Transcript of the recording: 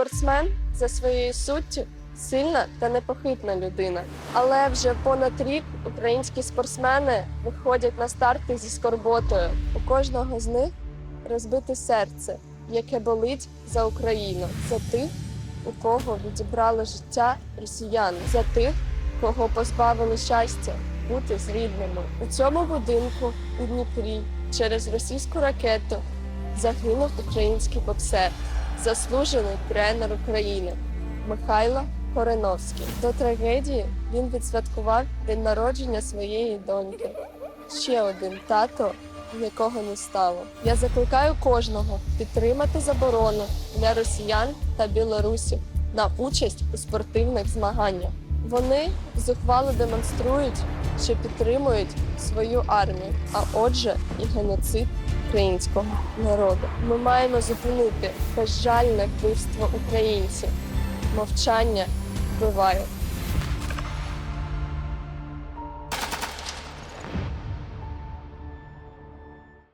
Спортсмен за своєю суттю сильна та непохитна людина. Але вже понад рік українські спортсмени виходять на старти зі скорботою. У кожного з них розбите серце, яке болить за Україну, за тих, у кого відібрали життя росіяни, за тих, кого позбавили щастя бути з рідними. У цьому будинку у Дніпрі через російську ракету загинув український боксер, заслужений тренер України Михайло Кореновський. До трагедії він відсвяткував день народження своєї доньки. Ще один тато, якого не стало. Я закликаю кожного підтримати заборону для росіян та білорусів на участь у спортивних змаганнях. Вони зухвало демонструють, що підтримують свою армію, а отже, і геноцид українського народу. Ми маємо зупинити безжальне вбивство українців. Мовчання вбиває.